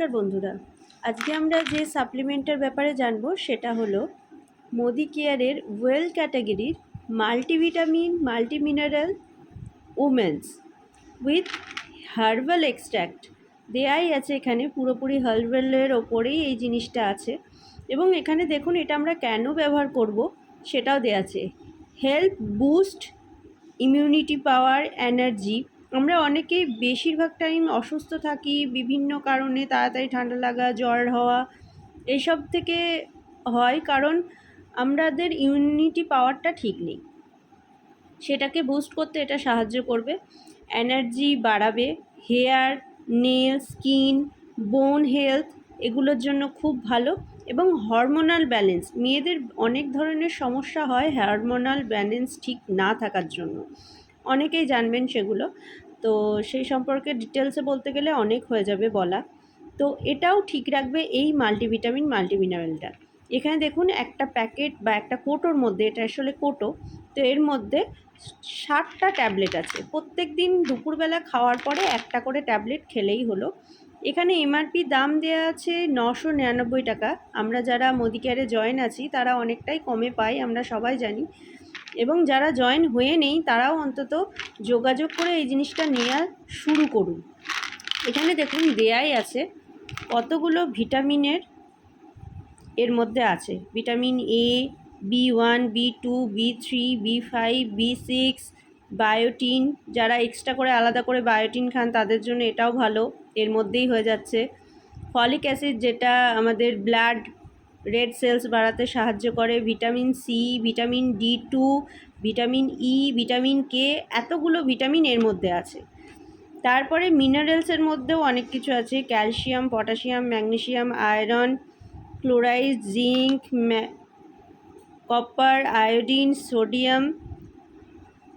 নমস্কার বন্ধুরা। আজকে আমরা যে সাপ্লিমেন্টের ব্যাপারে জানব সেটা হলো মোদি কেয়ারের ওয়েল ক্যাটাগরির multivitamin, multimineral, women's with herbal extract দেয়াই আছে এখানে, পুরোপুরি হার্বালের ওপরেই এই জিনিসটা আছে। এবং এখানে দেখুন এটা আমরা কেন ব্যবহার করব সেটাও দেয়া আছে। Help boost immunity power energy আমরা অনেকেই বেশিরভাগ টাইম অসুস্থ থাকি, বিভিন্ন কারণে তাড়াতাড়ি ঠান্ডা লাগা, জ্বর হওয়া এইসব থেকে হয় কারণ আমাদের ইমিউনিটি পাওয়ারটা ঠিক নেই। সেটাকে বুস্ট করতে এটা সাহায্য করবে। এনার্জি বাড়াবে। Hair nail skin bone health এগুলোর জন্য খুব ভালো এবং হরমোনাল ব্যালেন্স মেয়েদের অনেক ধরনের সমস্যা হয় হরমোনাল ব্যালেন্স ঠিক না থাকার জন্য। অনেকেই জানবেন সেগুলো। তো সেই সম্পর্কে ডিটেলসে বলতে গেলে অনেক হয়ে যাবে বলা। তো এটাও ঠিক রাখবে এই মাল্টিভিটামিন মাল্টিমিনারেলটা এখানে দেখুন একটা প্যাকেট বা একটা কোটোর মধ্যে, এটা আসলে কোটো, তো এর মধ্যে ষাটটা ট্যাবলেট আছে। প্রত্যেক দিন দুপুরবেলা খাওয়ার পরে একটা করে ট্যাবলেট খেলেই হলো। এখানে এমআরপি দাম দেওয়া আছে নশো নিরানব্বই টাকা। আমরা যারা মোদি কেয়ারে জয়েন আছি, তারা অনেকটাই কমে পাই, আমরা সবাই জানি। এবং যারা জয়েন হয়ে নেই, তারাও অন্তত যোগাযোগ করে এই জিনিসটা নেওয়া শুরু করুন। এখানে দেখুন দেয়াই আছে, কতগুলো ভিটামিনের এর মধ্যে আছে। Vitamin A B one B two B three B five B six biotin যারা এক্সট্রা করে আলাদা করে বায়োটিন খান, তাদের জন্য এটাও ভালো। এর মধ্যেই হয়ে যাচ্ছে। ফলিক অ্যাসিড যেটা আমাদের ব্লাড রেড সেলস বাড়াতে সাহায্য করে vitamin C vitamin D two vitamin E vitamin K এতগুলো ভিটামিন এর মধ্যে আছে। তারপরে মিনারেলসের মধ্যেও অনেক কিছু আছে calcium potassium magnesium iron chloride zinc copper iodine sodium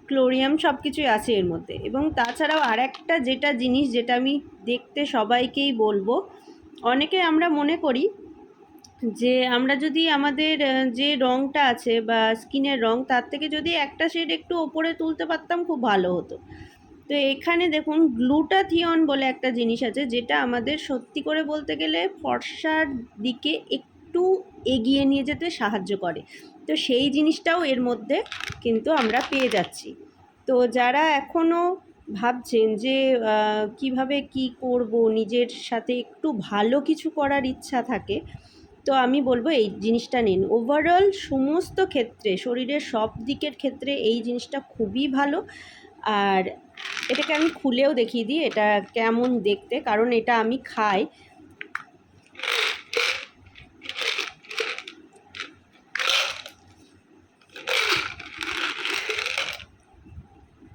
ক্লোরিয়াম সব কিছুই আছে এর মধ্যে। এবং তাছাড়াও আর একটা যেটা জিনিস যেটা আমি দেখতে সবাইকেই বলব, অনেকে আমরা মনে করি যে আমরা যদি আমাদের যে রঙটা আছে বা স্কিনের রঙ তার থেকে যদি একটা শেড একটু ওপরে তুলতে পারতাম খুব ভালো হতো। তো এখানে দেখুন গ্লুটাথিয়ন বলে একটা জিনিস আছে, যেটা আমাদের সত্যি করে বলতে গেলে ফর্সার দিকে একটু এগিয়ে নিয়ে যেতে সাহায্য করে। তো সেই জিনিসটাও এর মধ্যে কিন্তু আমরা পেয়ে যাচ্ছি। তো যারা এখনও ভাবছেন যে কীভাবে কি করব, নিজের সাথে একটু ভালো কিছু করার ইচ্ছা থাকে তো আমি বলব এই জিনিসটা নিন। ওভারঅল সমস্ত ক্ষেত্রে, শরীরের সব দিকের ক্ষেত্রে এই জিনিসটা খুবই ভালো। আর এটাকে আমি খুলেও দেখিয়ে দিই, এটা কেমন দেখতে, কারণ এটা আমি খাই।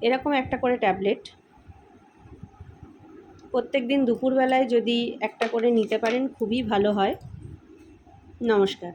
এরকম একটা করে ট্যাবলেট। প্রত্যেক দিন দুপুরবেলায় যদি একটা করে নিতে পারেন, খুবই ভালো হয়। নমস্কার।